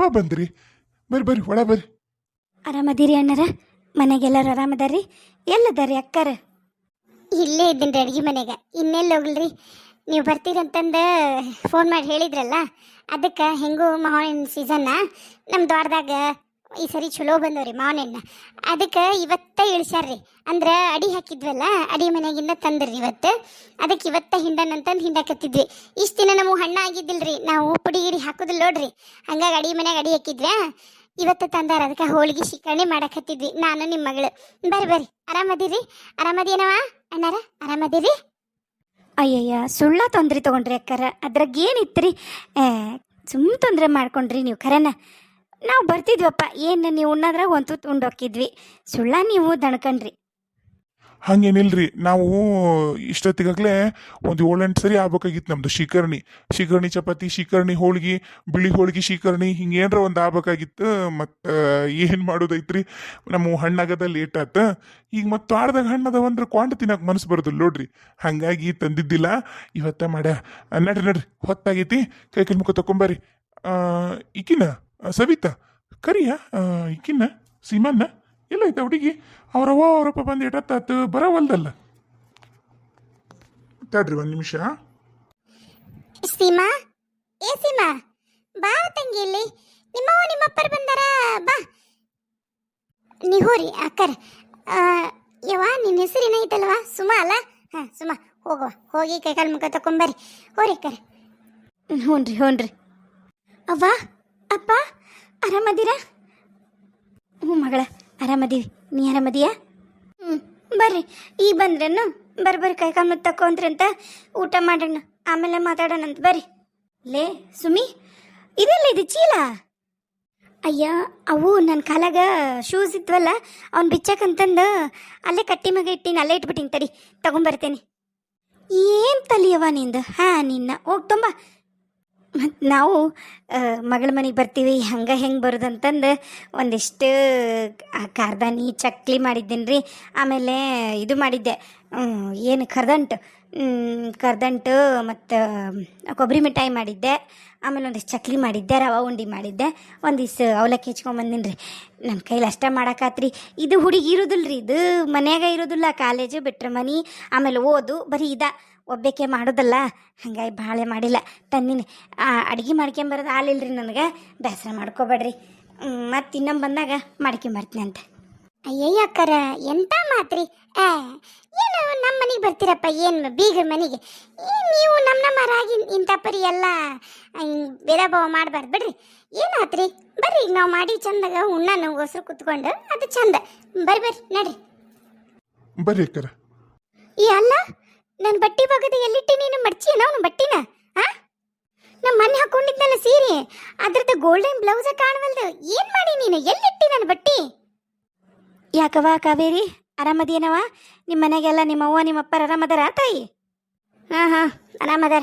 ಯಾವಾಗ ಬಂದ್ರಿ? ಬರ್ರಿ ಬರ್ರಿ ಒಳ ಬರ್ರಿ. ಆರಾಮದಿರಿ ಅಣ್ಣರ? ಮನೆಗೆಲ್ಲರೂ ಆರಾಮದಾರಿ ಎಲ್ಲದಾರಿ ಅಕ್ಕಾರ? ಇಲ್ಲೇ ಇದ್ದೀನಿ ರೀ ಅಡ್ಗೆ ಮನೆಗೆ. ಇನ್ನೆಲ್ಲಿ ಹೋಗ್ಲಿ ನೀವು ಬರ್ತೀರಂತಂದು ಫೋನ್ ಮಾಡಿ ಹೇಳಿದ್ರಲ್ಲ? ಅದಕ್ಕೆ ಹೆಂಗೂ ಮಾವಿನ ಸೀಸನ್ನ ನಮ್ಮ ದ್ವಾರದಾಗ ಈ ಸರಿ ಚಲೋ ಬಂದವ್ರಿ ಮಾವನಣ್ಣ ಅದಕ್ಕೆ ಇವತ್ತ ಇಳಿಸ್ಯಾರ್ರಿ. ಅಂದ್ರೆ ಅಡಿ ಹಾಕಿದ್ವಲ್ಲ, ಅಡಿ ಮನೆಯಾಗಿಂದ ತಂದ್ರಿ ಇವತ್ತು. ಅದಕ್ಕೆ ಇವತ್ತ ಹಿಂಡನ್ ಅಂತಂದು ಹಿಂಡಾಕತ್ತಿದ್ವಿ ಇಷ್ಟು ದಿನ ನಮಗೆ ಹಣ್ಣ ಆಗಿದ್ದಿಲ್ರಿ, ನಾವು ಪುಡಿ ಗಿಡಿ ಹಾಕೋದಿಲ್ಲ ನೋಡ್ರಿ. ಹಂಗಾಗಿ ಅಡಿ ಮನೆಗೆ ಅಡಿ ಹಾಕಿದ್ವ್ಯಾ ಇವತ್ತು ತಂದಾರ, ಅದಕ್ಕೆ ಹೋಳಿಗೆ ಶಿಕರಣೆ ಮಾಡಕತ್ತಿದ್ವಿ ನಾನು ನಿಮ್ಮ ಮಗಳು. ಬರ್ರಿ ಬರ್ರಿ. ಆರಾಮದಿರಿ ಆರಾಮದೇನವ ಅಣ್ಣಾರ ಆರಾಮದಿರಿ ಅಯ್ಯಯ್ಯ, ಸುಳ್ಳ ತೊಂದ್ರೆ ತಗೊಂಡ್ರಿ ಅಕ್ಕಾರ. ಅದ್ರಾಗ ಏನಿತ್ರಿ ರೀ ಸುಮ್ಮ ತೊಂದರೆ ಮಾಡ್ಕೊಂಡ್ರಿ ನೀವು ಖರೇನ? ನಾವು ಬರ್ತಿದ್ವಪ್ಪ. ಏನು ನೀವು ಉಣ್ಣದ್ರಾಗ ಒಂದು ತುತ್ತು ಉಂಡೋಕ್ಕಿದ್ವಿ ಸುಳ್ಳ ನೀವು ದಣ್ಕಂಡ್ರಿ ಹಂಗೇನಿಲ್ರಿ. ನಾವು ಇಷ್ಟೊತ್ತಿಗಾಗಲೇ ಒಂದು ಏಳೆಂಟು ಸರಿ ಆಗ್ಬೇಕಾಗಿತ್ತು ನಮ್ದು ಶಿಕರ್ಣಿ ಶಿಕರ್ಣಿ ಚಪಾತಿ ಶಿಕರ್ಣಿ ಹೋಳಿಗೆ, ಬಿಳಿ ಹೋಳಿಗೆ ಶಿಕರ್ಣಿ ಹಿಂಗೇನ್ರ ಒಂದು ಆಗ್ಬೇಕಾಗಿತ್ತು. ಮತ್ತು ಏನು ಮಾಡೋದೈತ್ರಿ? ನಮ್ಮ ಹಣ್ಣಾಗದ ಲೇಟ್ ಆತ. ಈಗ ಮತ್ತು ಆಡ್ದಾಗ ಹಣ್ಣದ ಅಂದ್ರೆ ಕ್ವಾಂಟ್ ತಿನ್ನಕ್ಕೆ ಮನಸ್ಸು ಬರೋದಿಲ್ಲ ನೋಡ್ರಿ. ಹಾಗಾಗಿ ತಂದಿದ್ದಿಲ್ಲ. ಇವತ್ತ ಮಾಡ್ಯ ನಡ್ರಿ ನಡ್ರಿ. ಹೊತ್ತಾಗೈತಿ. ಕೈ ಕೈ ಮುಖ ತಕೊಂಬರ್ರಿ. ಈಕಿನ? ಸವಿತಾ, ಕರಿಯ? ಇಕ್ಕಿನ್ನ, ಸೀಮಣ್ಣ? ಎಲ್ಲ ಆಯ್ತಾ ಹುಡುಗಿ? ಅವ್ರವ್ವ ಅವರಪ್ಪ ಬಂದು ಎಟತ್ತಾತು? ಬರವಲ್ದಲ್ಲ. ತಡ್ರಿ ಒಂದು ನಿಮಿಷ. ಸೀಮಾ? ಏ ಸೀಮಾ, ಬಾ ತಂಗಿ ಇಲ್ಲಿ. ನಿಮ್ಮವ್ವ ನಿಮ್ಮಪ್ಪರ್ ಬಂದಾರ, ಬಾ. ನಿಹೋರಿ ಅಕ್ಕರ್. ಯವ್ವ ನಿನ್ನ ಹೆಸರಿನ ಏನೈತಲ್ವಾ ಸುಮಾ ಅಲ್ಲ? ಹಾಂ, ಸುಮಾ ಹೋಗುವ ಹೋಗಿ ಕೈಕಾಲು ಮುಖ ತಕೊಂಬರ್ರಿ ಹೋರಿ ಅಕ್ಕರ್. ಹ್ಞೂ ರೀ ಹ್ಞೂ ರೀ. ಅವ್ವ ಅಪ್ಪ, ಆರಾಮದಿರಾ? ಹ್ಞೂ ಮಗಳ, ಆರಾಮದೀವಿ. ನೀ ಆರಾಮದೀಯಾ? ಹ್ಞೂ, ಬರ್ರಿ. ಈಗ ಬಂದ್ರೇನು? ಬರ್ರಿ ಕೈ ಕಾಲು ತಕೊಂಡ್ರಂತ ಊಟ ಮಾಡೋಣ. ಆಮೇಲೆ ಮಾತಾಡೋಣಂತ ಬರ್ರಿ. ಲೇ, ಸುಮಿ, ಇದೆಲ್ಲ ಇದು ಚೀಲ? ಅಯ್ಯ, ಅವು ನನ್ನ ಕಾಲಾಗ ಶೂಸ್ ಇದ್ವಲ್ಲ, ಅವ್ನು ಬಿಚ್ಚಕಂತಂದು ಅಲ್ಲೇ ಕಟ್ಟಿ ಮಗ ಇಟ್ಟಿನಿ, ಅಲ್ಲೇ ಇಟ್ಬಿಟ್ಟಿನಿ ತಡಿ, ತಗೊಂಬರ್ತೇನೆ. ಏನು ತಲಿಯವ ನಿಂದು? ಹಾಂ, ನಿನ್ನ. ಹೋಗಿ ತುಂಬ. ಮತ್ತು ನಾವು ಮಗಳ ಮನೆಗೆ ಬರ್ತೀವಿ, ಹಂಗೆ ಹೆಂಗೆ ಬರೋದಂತಂದು ಒಂದಿಷ್ಟು ಕಾರ್ದಾನಿ ಚಕ್ಲಿ ಮಾಡಿದ್ದೀನಿ ರೀ ಆಮೇಲೆ ಇದು ಮಾಡಿದ್ದೆ. ಏನು ಕರ್ದಂಟು ಕರ್ದಂಟು ಮತ್ತು ಕೊಬ್ಬರಿ ಮಿಠಾಯಿ ಮಾಡಿದ್ದೆ. ಆಮೇಲೆ ಒಂದಿಷ್ಟು ಚಕ್ಲಿ ಮಾಡಿದ್ದೆ, ರವೆ ಉಂಡಿ ಮಾಡಿದ್ದೆ. ಒಂದಿಷ್ಟು ಅವಲಕ್ಕಿ ಹೆಚ್ಕೊಂಬಂದಿನಿ ರೀ ನನ್ನ ಕೈಲಿ ಅಷ್ಟ ಮಾಡಾಕಾತ್ರಿ. ಇದು ಹುಡುಗಿ ಇರೋದಿಲ್ಲ ರೀ ಇದು ಮನ್ಯಾಗ ಇರೋದಿಲ್ಲ, ಕಾಲೇಜು ಬಿಟ್ರೆ ಮನೆ, ಆಮೇಲೆ ಓದು, ಬರೀ ಇದ. ಒಬ್ಬಾಕೆ ಮಾಡೋದಲ್ಲ? ಹಂಗಾಗಿ ಭಾಳ ಮಾಡಿಲ್ಲ. ತನ್ನಿನ ಅಡುಗೆ ಮಾಡ್ಕೊಂಬರೋದು ಆಲಿಲ್ರಿ ನನಗೆ. ಬೇಸರ ಮಾಡ್ಕೋಬೇಡ್ರಿ. ಮತ್ತು ಇನ್ನೊಮ್ಮೆ ಬಂದಾಗ ಮಾಡ್ಕೊಂಬರ್ತೀನಿ ಅಂತ. ಅಯ್ಯಯ್ಯ ಅಕ್ಕರ ಎಂತ ಮಾತ್ರಿ? ಏ ಏನು ನಮ್ಮ ಮನೆಗೆ ಬರ್ತೀರಪ್ಪ ಏನು ಬೀಗರ ಮನೆಗೆ? ಏನು ನೀವು ನಮ್ಮ ನಮ್ಮ ರಾಗಿ ಇಂಥ ಪರಿ ಎಲ್ಲ ಭೇದ ಭಾವ ಮಾಡಬಾರ್ದು ಬಿಡ್ರಿ. ಏನಾತ್ರಿ ಬರ್ರಿ ಈಗ ನಾವು ಮಾಡಿ ಚಂದಾಗ ಉಣ್ಣ ನಮಗೋಸ್ಕರ ಕುತ್ಕೊಂಡು ಅದು ಚಂದ. ಬರ್ರಿ ಬರ್ರಿ ನಡ್ರಿ. ಬರ್ರಿ ಅಕ್ಕರ. ಈ ಅಲ್ಲ ನನ್ನ ಬಟ್ಟೆ ಭಾಗದ ಎಲ್ಲಿಟ್ಟಿ ನೀನು? ಮಡ್ಚಿಯನ ಅವನು ಬಟ್ಟಿನ? ಆ? ನಮ್ಮ ಮನೆ ಹಾಕೊಂಡಿದ್ನಲ್ಲ ಸೀರೆ. ಅದ್ರದ್ದು ಗೋಲ್ಡನ್ ಬ್ಲೌಸ ಕಾಣವಲ್ದು. ಏನು ಮಾಡಿ ನೀನು? ಎಲ್ಲಿಟ್ಟಿ ನನ್ನ ಬಟ್ಟಿ? ಯಾಕವ ಕಾವೇರಿ? ಆರಾಮದೇನವ ನಿಮ್ಮ ಮನೆಗೆಲ್ಲ ನಿಮ್ಮ ಅವ್ವ, ನಿಮ್ಮ ಅಪ್ಪ ಆರಾಮದಾರ ತಾಯಿ? ಹಾ ಹಾ, ಆರಾಮದಾರ.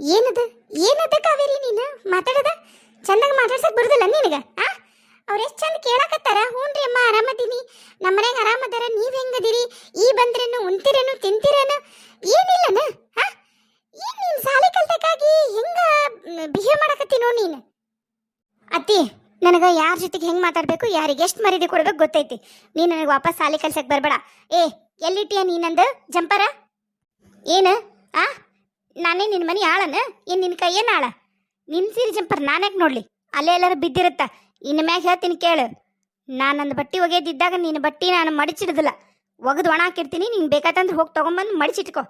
ಏನದ? ಏನದ ಕಾವೇರಿ ನೀನು? ಮಾತಾಡದ? ಚೆನ್ನಾಗಿ ಮಾತಾಡ್ಸಕ್ ಬರುದಿಲ್ಲ ನಿನಗ, ಆ? ಅವ್ರ ಎಷ್ಟು ಚಂದ ಕೇಳಕತ್ತಾರ? ಹ್ಞೂನ್ರಿ ಅಮ್ಮ, ಆರಾಮದೀನಿ. ನಮ್ಮ ಮನ್ಯಾಗ ಆರಾಮದಾರ, ನೀವು ಹೆಂಗದಿರಿ? ಈ ಬಂದ್ರೇನು, ಉಣ್ತಿರೇನು, ತಿಂತಿರೇನು? ಏನಿಲ್ಲನ? ಹಾ? ಏನು ನೀನ್ ಸಾಲಿ ಕಲ್ತಕ್ಕಾಗಿ ಹೆಂಗ ಬಿಹೇವ್ ಮಾಡಕತ್ತೀನೋ ನೀನು? ಅತ್ತಿ, ನನಗೆ ಯಾರ ಜೊತೆಗೆ ಹೆಂಗೆ ಮಾತಾಡಬೇಕು, ಯಾರಿಗೆ ಎಷ್ಟು ಮರ್ಯಾದೆ ಕೊಡ್ಬೇಕು ಗೊತ್ತೈತಿ. ನೀನು ನನಗೆ ವಾಪಸ್ ಸಾಲಿ ಕಲ್ಸಕ್ಕೆ ಬರಬೇಡ. ಏ, ಎಲ್ಲಿಟ್ಟಿಯ ನೀನಂದು? ಜಂಪರ? ಏನು? ಆ? ನಾನೇ ನಿನ್ನ ಮನೆ ಆಳನ? ಏನು ನಿನ್ನ ಕೈಯೇನ ಆಳ? ನಿನ್ನ ಸೀರೆ ಜಂಪರ್ ನಾನ್ಯಾಕೆ ನೋಡಲಿ? ಅಲ್ಲೇ ಎಲ್ಲರೂ ಬಿದ್ದಿರುತ್ತ. ಇನ್ನು ಮ್ಯಾಗ ಹೇಳ್ತೀನಿ ಕೇಳು. ನಾನು ನನ್ನ ಬಟ್ಟೆ ಒಗೆದಿದ್ದಾಗ ನಿನ್ನ ಬಟ್ಟೆ ನಾನು ಮಡಿಚಿಡ್ದಿಲ್ಲ. ಒಗೆದು ಒಣ ಹಾಕಿರ್ತೀನಿ, ನೀನು ಬೇಕಾತಂದ್ರೆ ಹೋಗಿ ತೊಗೊಂಬಂದು ಮಡಿಚಿಟ್ಕೊ.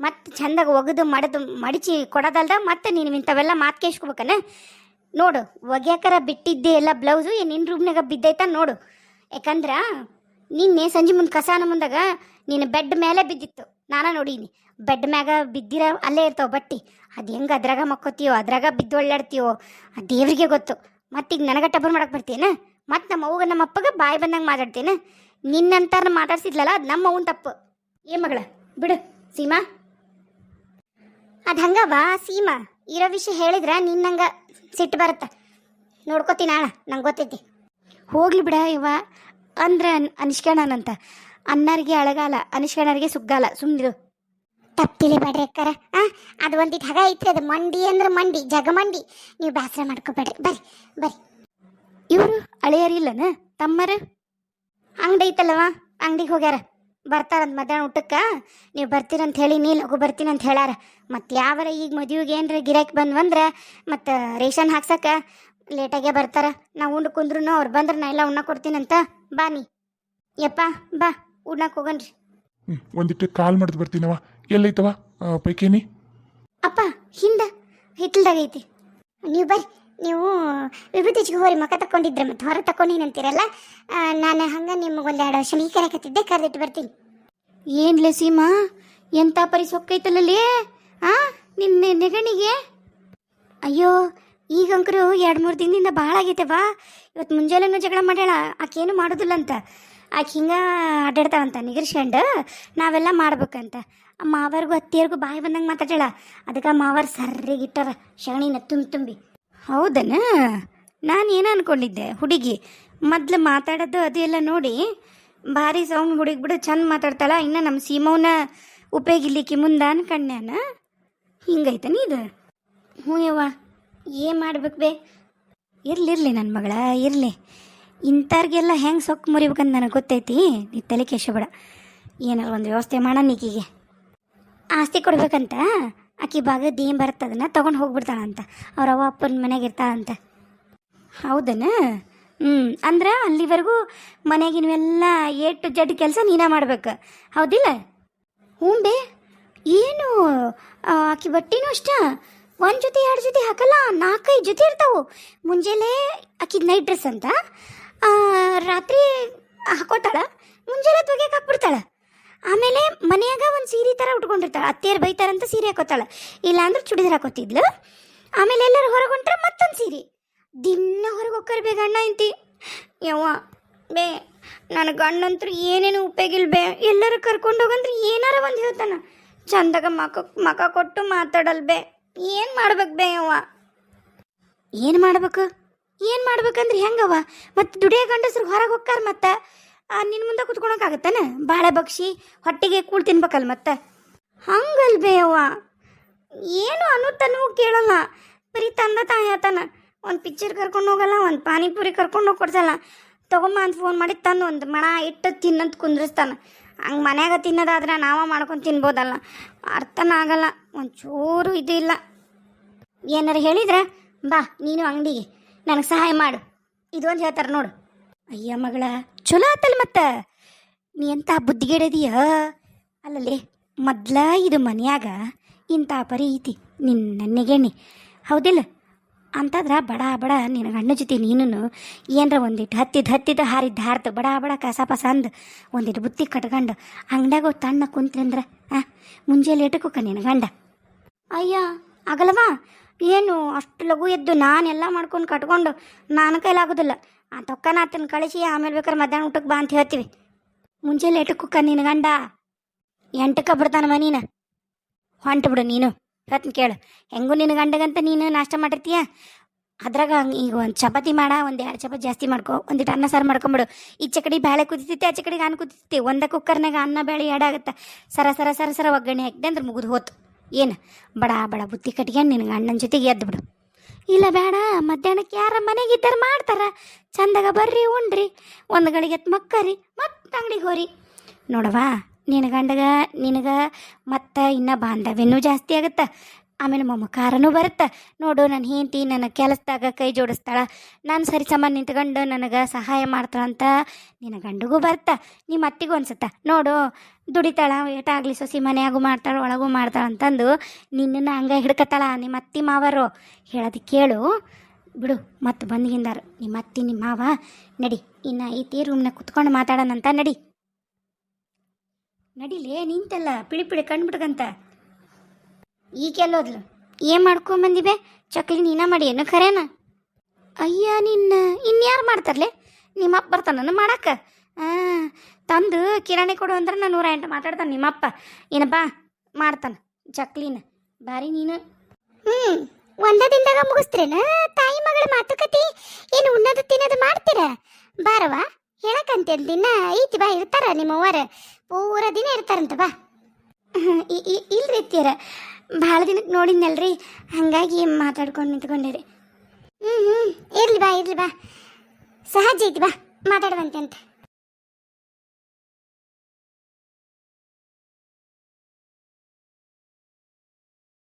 ಮತ್ತೆ ಚಂದಾಗ ಒಗೆದು ಮಡದು ಮಡಿಚಿ ಕೊಡೋದಲ್ದ ಮತ್ತೆ ನೀನು ಇಂಥವೆಲ್ಲ ಮಾತು ಕೇಳಿಸ್ಕೋಬೇಕನ? ನೋಡು, ಒಗ್ಯಾಕರ ಬಿಟ್ಟಿದ್ದೆ ಎಲ್ಲ ಬ್ಲೌಸು ಏನು ನಿನ್ನ ರೂಮ್ನಾಗ ಬಿದ್ದೈತ ನೋಡು. ಯಾಕಂದ್ರೆ ನಿನ್ನೆ ಸಂಜೆ ಮುಂದೆ ಕಸಾನ ಮುಂದಾಗ ನೀನು ಬೆಡ್ ಮೇಲೆ ಬಿದ್ದಿತ್ತು. ನಾನ ನೋಡೀನಿ, ಬೆಡ್ ಮ್ಯಾಗ ಬಿದ್ದಿರ ಅಲ್ಲೇ ಇರ್ತಾವ ಬಟ್ಟಿ. ಅದು ಹೆಂಗೆ ಅದ್ರಾಗ ಮಕ್ಕೋತೀವೋ ಅದ್ರಾಗ ಬಿದ್ದು ಒಳ್ಳಾಡ್ತೀವೋ ದೇವ್ರಿಗೆ ಗೊತ್ತು. ಮತ್ತೀಗ ನನಗೆ ಟಬರ್ ಮಾಡಕ್ಕೆ ಬರ್ತೀನ ಮತ್ತು ನಮ್ಮ ಅವ್ಗ ನಮ್ಮ ಅಪ್ಪಗ ಬಾಯಿ ಬಂದಂಗೆ ಮಾತಾಡ್ತೇನೆ ನಿನ್ನಂತಾರ ಮಾತಾಡ್ಸಿದ್ಲಲ್ಲ ಅದು ನಮ್ಮ ಅವನ ತಪ್ಪು. ಏ ಮಗಳ, ಬಿಡು. ಸೀಮಾ? ಅದು ಹಂಗವ ಸೀಮಾ, ಇರೋ ವಿಷಯ ಹೇಳಿದ್ರೆ ನಿನ್ನಂಗ ಸಿಟ್ಟು ಬರುತ್ತೆ. ನೋಡ್ಕೋತೀನಿ ಅಣ್ಣ ನಂಗೆ ಗೊತ್ತೈತಿ. ಹೋಗ್ಲಿ ಬಿಡ ಇವ ಅಂದ್ರೆ ಅನ್- ಅನಿಷ್ಕಣನಂತ ಅನ್ನರಿಗೆ ಅಳಗಾಲ ಅನಿಷ್ಕಣರಿಗೆ ಸುಗ್ಗಾಲ. ಸುಮ್ಮನಿರು ತಪ್ಪಿಲಿ ಬೇಡ್ರಿ ಅಕ್ಕಾರ. ಆ, ಅದು ಒಂದಿಟ್ಟು ಹಗ ಐತ್ರಿ ಅದು. ಮಂಡಿ ಅಂದ್ರೆ ಮಂಡಿ ಜಗಮಂಡಿ ನೀವು ಬೇಸರ ಮಾಡ್ಕೋಬೇಡ್ರಿ. ಬರ್ರಿ ಬರ್ರಿ. ಇವರು ಅಳೆಯರಿಲ್ಲನ? ತಮ್ಮರು? ಅಂಗಡಿ ಐತಲ್ಲವ? ಅಂಗಡಿಗೆ ಹೋಗ್ಯಾರ. ಬರ್ತಾರಂತ ಮಧ್ಯಾಹ್ನ ಊಟಕ್ಕೆ. ನೀವು ಬರ್ತೀರಂತ ಹೇಳಿ, ನೀ ಲಘು ಬರ್ತೀನಿ ಅಂತ ಹೇಳಾರ ಮತ್ತು ಯಾವರ ಈಗ ಮದುವೆಗೆ ಏನ್ರ ಗಿರಾಕಿ ಬಂದ್ವಂದ್ರೆ, ಮತ್ತು ರೇಷನ್ ಹಾಕ್ಸಕ್ಕ ಲೇಟಾಗೆ ಬರ್ತಾರ. ನಾವು ಉಂಡು ಕುಂದ್ರು ಅವ್ರು ಬಂದ್ರೆ ನಾ ಎಲ್ಲ ಉಣ್ಣ ಕೊಡ್ತೀನಂತ. ಬಾ ನೀ. ಯಪ್ಪ, ಬಾ ಉಣ್ಣಕ್ಕೆ ಹೋಗನ್ರಿ. ಹ್ಞೂ ಒಂದಿಟ್ಟು ಕಾಲ್ ಮಾಡಿದ್ ಬರ್ತೀನವ ಎಲ್ಲೈತವ ಪೈಕೇನಿ? ಅಪ್ಪ ಹಿಂದ. ಹಿತ್ತಲ್ದಾಗ ಐತಿ. ನೀವು ಬರ್ರಿ. ನೀವು ವಿಭೂತಿಗೆ ಹೋರಿ ಮಕ ತಕೊಂಡಿದ್ರೆ ಮತ್ತೆ ಹೊರ ತಕೊಂಡಿನಂತೀರಲ್ಲ ನಾನು ಹಂಗ ಎರಡು ವರ್ಷ ನೀ ಕತ್ತಿದ್ದೆ ಕರೆದಿಟ್ಟು ಬರ್ತೀನಿ. ಏನ್ಲೆ ಸೀಮಾ? ಎಂತ ಪರಿ ಸೊಕ್ಕೈತಲ್ಲೇ ಆ ನಿನ್ನ ನೆಗಣಿಗೆ? ಅಯ್ಯೋ ಈಗಂಕರು ಎರಡು ಮೂರು ದಿನದಿಂದ ಭಾಳ ಬಾ ಇವತ್ತು ಮುಂಜಾನೆನೂ ಜಗಳ ಮಾಡ್ಯಾಳ ಆಕೇನು ಮಾಡೋದಿಲ್ಲ ಅಂತ ಆಕೆ ಹಿಂಗೆ ಅಡ್ಡಾಡ್ತಾವಂತ ನಿಗರ್ಸ್ಕೊಂಡು ನಾವೆಲ್ಲ ಮಾಡ್ಬೇಕಂತ. ಮಾವರ್ಗೂ ಅತ್ತಿಯರ್ಗೂ ಬಾಯಿ ಬಂದಂಗೆ ಮಾತಾಡ್ಯಾಳ. ಅದಕ್ಕೆ ಮಾವರ್ ಸರ್ರಿಗಿಟ್ಟಾರ ಶಗಣಿನ ತುಂಬಿ ತುಂಬಿ. ಹೌದನ? ನಾನು ಏನು ಅನ್ಕೊಂಡಿದ್ದೆ? ಹುಡುಗಿ, ಮೊದ್ಲು ಮಾತಾಡೋದು ಅದೆಲ್ಲ ನೋಡಿ, ಭಾರಿ ಸೌಂಡ್ ಹುಡುಗಿ ಬಿಡು, ಚಂದ ಮಾತಾಡ್ತಾಳ, ಇನ್ನು ನಮ್ಮ ಸೀಮವನ್ನ ಉಪಯೋಗಿಲಿಕ್ಕೆ ಮುಂದೆ ಅನ್ಕಣ್ಯಾನ ಹಿಂಗೈತನ ಇದು? ಹ್ಞೂ ಯವ್ವ, ಏನು ಮಾಡ್ಬೇಕು ಬೇ? ಇರಲಿ, ಇರ್ಲಿ ನನ್ನ ಮಗಳ, ಇರಲಿ. ಇಂಥವ್ರಿಗೆಲ್ಲ ಹೆಂಗೆ ಸೊಕ್ಕು ಮುರಿಬೇಕಂತ ನನಗೆ ಗೊತ್ತೈತಿ? ನೀ ತಲೆ ಕೆಶಬೇಡ ಏನಾರ ಒಂದು ವ್ಯವಸ್ಥೆ ಮಾಡೋಣ ಈಕಿಗೆ ಆಸ್ತಿ ಕೊಡ್ಬೇಕಂತ? ಆಕಿ ಭಾಗದ ಏನು ಬರ್ತದನ್ನ ತೊಗೊಂಡು ಹೋಗ್ಬಿಡ್ತಾಳಂತ ಅವ್ರ ಅವ್ವ ಅಪ್ಪನ ಮನೆಗೆ ಇರ್ತಾಳಂತ ಹೌದನ? ಹ್ಞೂ ಅಂದ್ರೆ ಅಲ್ಲಿವರೆಗೂ ಮನೆಗಿನವೆಲ್ಲ ಎ ಟು ಜಡ್ ಕೆಲಸ ನೀನೇ ಮಾಡ್ಬೇಕು. ಹೌದಿಲ್ಲ? ಹ್ಞೂ ಬೇ ಏನು ಆಕಿ ಬಟ್ಟಿನೂ ಅಷ್ಟ. ಒಂದು ಜೊತೆ, ಎರಡು ಜೊತೆ ಹಾಕಲ್ಲ, ನಾಲ್ಕೈದು ಜೊತೆ ಇರ್ತಾವು. ಮುಂಜಾನೆ ಆಕಿದ್ ನೈಟ್ ಡ್ರೆಸ್ ಅಂತ. ರಾತ್ರಿ ಹಾಕೋತಾಳ ಮುಂಜಾನೆ ತೊಗೆಯಕ್ಕೆ ಹಾಕ್ಬಿಡ್ತಾಳೆ. ಆಮೇಲೆ ಮನೆಯಾಗ ಒಂದು ಸೀರೆ ಥರ ಉಟ್ಕೊಂಡಿರ್ತಾಳೆ, ಅತ್ತೆಯರು ಬೈತಾರಂತ ಸೀರೆ ಹಾಕೋತಾಳ. ಇಲ್ಲಾಂದ್ರೆ ಚುಡಿದ್ರ ಹಾಕೋತಿದ್ಲು. ಆಮೇಲೆ ಎಲ್ಲರೂ ಹೊರಗೆ ಹೊಂಟ್ರೆ ಮತ್ತೊಂದು ಸೀರೆ. ದಿನ ಹೊರಗೆ ಹೋಗ್ಕರ್ ಬೇ ಗಂಡ ಇಂತಿ ಯವ್ವ, ಬೇ ನನ್ನ ಗಂಡಂತರು ಏನೇನು ಉಪಯೋಗಿಲ್ಲ ಬೇ. ಎಲ್ಲರೂ ಕರ್ಕೊಂಡು ಹೋಗಂದ್ರೆ ಏನಾರ ಒಂದು ಹೇಳ್ತಾನ. ಚಂದಾಗ ಮಕ ಮಕ ಕೊಟ್ಟು ಮಾತಾಡಲ್ ಬೇ. ಏನು ಮಾಡ್ಬೇಕು ಬೇ ಯವ್ವ? ಏನು ಮಾಡ್ಬೇಕು? ಏನು ಮಾಡ್ಬೇಕಂದ್ರೆ ಹೆಂಗವ? ಮತ್ತು ದುಡಿಯೋ ಗಂಡಸ್ರು ಹೊರಗೆ ಹೋಗ್ತಾರ ಮತ್ತೆ? ನಿನ್ನ ಮುಂದೆ ಕುತ್ಕೊಳಕ್ಕಾಗತ್ತಾನ? ಬಾಳೆ ಬಕ್ಷಿ ಹೊಟ್ಟೆಗೆ ಕೂಳ್ ತಿನ್ಬೇಕಲ್ಲ ಮತ್ತೆ? ಹಂಗಲ್ ಬೇ ಯವ್ವ ಏನು ಅನ್ನುತ್ತನೂ ಕೇಳಲ್ಲ. ಬರೀ ತಂದ ತಾಯತನ ಒಂದು ಪಿಕ್ಚರ್ ಕರ್ಕೊಂಡು ಹೋಗಲ್ಲ, ಒಂದು ಪಾನಿಪುರಿ ಕರ್ಕೊಂಡು ಹೋಗಿ ಕೊಡ್ಸಲ್ಲ. ತಗೊಂಬ ಅಂತ ಫೋನ್ ಮಾಡಿ ತಂದು ಒಂದು ಮಣ ಇಟ್ಟು ತಿನ್ನಂತ ಕುಂದ್ರಿಸ್ತಾನ. ಹಂಗೆ ಮನ್ಯಾಗ ತಿನ್ನೋದಾದ್ರೆ ನಾವೇ ಮಾಡ್ಕೊಂಡು ತಿನ್ಬೋದಲ್ಲ. ಅರ್ಥನ ಆಗಲ್ಲ. ಒಂಚೂರು ಇದು ಇಲ್ಲ. ಏನಾರ ಹೇಳಿದ್ರೆ? ಬಾ, ನೀನು ಅಂಗಡಿಗೆ. ನನಗೆ ಸಹಾಯ ಮಾಡು. ಇದೊಂದು ಹೇಳ್ತಾರೆ ನೋಡು. ಅಯ್ಯ ಮಗಳ, ಚಲೋ ಆತಲ್ಲ ಮತ್ತೆ. ನೀ ಎಂಥ ಬುದ್ಧಿಗೆಡದೀಯ? ಅಲ್ಲಲ್ಲಿ, ಮೊದ್ಲ ಇದು ಮನ್ಯಾಗ ಇಂಥ ಪರಿ ಐತಿ. ನಿನ್ನ ನನ್ನೆಗೆಣ್ಣಿ ಹೌದಿಲ್ಲ? ಅಂತಂದ್ರೆ ಬಡ ಬಡ ನಿನ್ನ ಗಂಡ ಜೊತೆ ನೀನು ಏನರ ಒಂದಿಟ್ಟು ಹತ್ತಿದ ಹತ್ತಿದ ಹಾರಿದ್ದು ಹಾರ್ತು ಬಡ ಬಡ ಕಸ ಪಸ ಅಂದು ಒಂದಿಟ್ಟು ಬುತ್ತಿ ಕಟ್ಕೊಂಡು ಅಂಗಡ್ಯಾಗ ತಣ್ಣ ಕುಂತ್ರಂದ್ರೆ ಹಾಂ ಮುಂಜಾನೆ ಏಟಕ್ಕೂಕ ನಿನ್ನ ಗಂಡ. ಅಯ್ಯ ಆಗಲ್ವಾ ಏನು, ಅಷ್ಟು ಲಘು ಎದ್ದು ನಾನೆಲ್ಲ ಮಾಡ್ಕೊಂಡು ಕಟ್ಕೊಂಡು ನಾನು ಕೈಲಾಗೋದಿಲ್ಲ. ಆ ತೊಕ್ಕನ ಆತನ ಕಳಿಸಿ, ಆಮೇಲೆ ಬೇಕಾದ್ರೆ ಮಧ್ಯಾಹ್ನ ಊಟಕ್ಕೆ ಬಾ ಅಂತ ಹೇಳ್ತೀವಿ. ಮುಂಜಾನೆ ಕುಕ್ಕ ನಿನ್ನ ಗಂಡ. ಎಂಟಕ್ಕೆ ಬಿಡ್ತಾನ ಮನೀನ ಹೊಂಟು ಬಿಡು ನೀನು. ಹೇಳ್ತೀನಿ ಕೇಳು. ಹೆಂಗೂ ನಿನ್ನ ಗಂಡಗಂತ ನೀನು ನಾಷ್ಟ ಮಾಡಿರ್ತೀಯ? ಅದ್ರಾಗ ಈಗ ಒಂದು ಚಪಾತಿ ಮಾಡ, ಒಂದು ಎರಡು ಚಪಾತಿ ಜಾಸ್ತಿ ಮಾಡ್ಕೊ. ಒಂದಿಟ್ಟು ಅನ್ನ ಸಾರು ಮಾಡ್ಕೊಂಬಿಡು. ಈ ಚಕಡಿ ಬೇಳೆ ಕುದಿತೈತಿ ಆ ಚಕಡಿಗೆ ಅನ್ನ ಕುದಿತೈತಿ. ಒಂದ ಕುಕ್ಕರ್ನಾಗ ಅನ್ನ ಬೇಳೆ ಎಡಾಗತ್ತೆ ಸರ ಸರ ಸರ ಸರ ಒಗ್ಗರಣೆ ಹಾಕಿದೆ ಅಂದ್ರೆ ಮುಗಿದು ಹೋತು. ಏನು ಬಡ ಬಡ ಬುತ್ತಿ ಕಟ್ಕೊಂಡು ನಿನಗೆ ಅಣ್ಣನ ಜೊತೆಗೆ ಎದ್ದು ಬಿಡು. ಇಲ್ಲ ಬೇಡ, ಮಧ್ಯಾಹ್ನಕ್ಕೆ ಯಾರ ಮನೆಗೆ ಇದ್ದಾರೆ ಮಾಡ್ತಾರೆ. ಚಂದಾಗ ಬರ್ರಿ ಉಣ್ರಿ ಒಂದು ಗಳಿಗೆ ಎತ್ತು ಮಕ್ಕರಿ, ಮತ್ತೆ ಅಂಗಡಿಗೆ ಹೋರಿ. ನೋಡವಾ ನಿನ್ನ ಗಂಡಗ, ನಿನಗ ಮತ್ತು ಇನ್ನು ಬಾಂಧವ್ಯನೂ ಜಾಸ್ತಿ ಆಗುತ್ತೆ. ಆಮೇಲೆ ಮಮಕಾರನೂ ಬರುತ್ತೆ. ನೋಡು ನನ್ನ ಹೆಂಡತಿ ನನ್ನ ಕೆಲಸದಾಗ ಕೈ ಜೋಡಿಸ್ತಾಳ. ನಾನು ಸರಿ ಸಮಾನ ನಿಂತ್ಕೊಂಡು ನನಗೆ ಸಹಾಯ ಮಾಡ್ತಾಳಂತ ನಿನ್ನ ಗಂಡಗೂ ಬರ್ತಾ ನಿಮ್ಮ ಅತ್ತಿಗೂ ಅನ್ಸುತ್ತೆ. ನೋಡು, ದುಡಿತಾಳ, ಏಟಾಗಲಿ ಸೊಸಿ ಮನೆಯಾಗೂ ಮಾಡ್ತಾಳೆ, ಒಳಗೂ ಮಾಡ್ತಾಳೆ ಅಂತಂದು ನಿನ್ನನ್ನು ಹಂಗೆ ಹಿಡ್ಕತ್ತಾಳ ನಿಮ್ಮ ಅತ್ತಿ ಮಾವರು. ಹೇಳೋದು ಕೇಳು. ಬಿಡು ಮತ್ತೆ ಬಂದ್ಗಿಂದಾರು ನಿಮ್ಮ ಅತ್ತಿ ನಿಮ್ಮ ಮಾವ, ನಡಿ, ಇನ್ನು ಐತಿ ರೂಮ್ನ ಕುತ್ಕೊಂಡು ಮಾತಾಡೋಣಂತ ನಡಿ. ನಡಿಲೇ ನಿಂತಲ್ಲ, ಪಿಳಿ ಪಿಳಿ ಕಣ್ಬಿಟ್ಕಂತ. ಈಗೆಲ್ಲೋದ್ಲು ಏನು ಮಾಡ್ಕೊಂಬಂದಿವೆ ಚಕ್ಲಿ ನೀನ ಮಾಡಿ ಏನು ಖರೇನ? ಅಯ್ಯ, ನಿನ್ನ ಇನ್ಯಾರು ಮಾಡ್ತಾರಲೆ? ನಿಮ್ಮಪ್ಪ ಬರ್ತಾನ ಮಾಡಕ್ಕ ತಂದು ಕಿರಾಣಿ ಕೊಡು ಅಂದ್ರೆ ನಾನು ನೂರ ಎಂಟು ಮಾತಾಡ್ತಾನೆ ನಿಮ್ಮಪ್ಪ ಬಾ, ಮಾಡ್ತಾನೆ ಚಕ್ಲಿನ. ಬಾರಿ ನೀನು. ಹ್ಞೂ ಒಂದ ದಿನದಾಗ ಮುಗಿಸ್ತ್ರೇನ? ತಾಯಿ ಮಗಳ ಮಾತುಕತೆ? ಏನು ಉಣ್ಣದು ತಿನ್ನದು ಮಾಡ್ತೀರ? ಬಾರವ ಹೇಳಕಂತ ದಿನ ಐತಿ ಬಾ, ಇರ್ತಾರ ನಿಮ್ಮ ಅವ್ವರ. ಪೂರ ದಿನ ಇರ್ತಾರಂತ ಬಾ. ಇಲ್ರಿ ಅತ್ತಿಯರ. ಭಾಳ ದಿನಕ್ಕೆ ನೋಡಿದ್ನಲ್ರಿ. ಹಾಗಾಗಿ ಮಾತಾಡ್ಕೊಂಡು ನಿಂತ್ಕೊಂಡಿರಿ ಹ್ಞೂ ಹ್ಞೂ ಇರ್ಲಿ ಬಾ ಇರ್ಲಿ ಬಾ. ಸಹಜ ಐತಿ ಬಾ, ಮಾತಾಡುವಂತೆ ಅಂತ.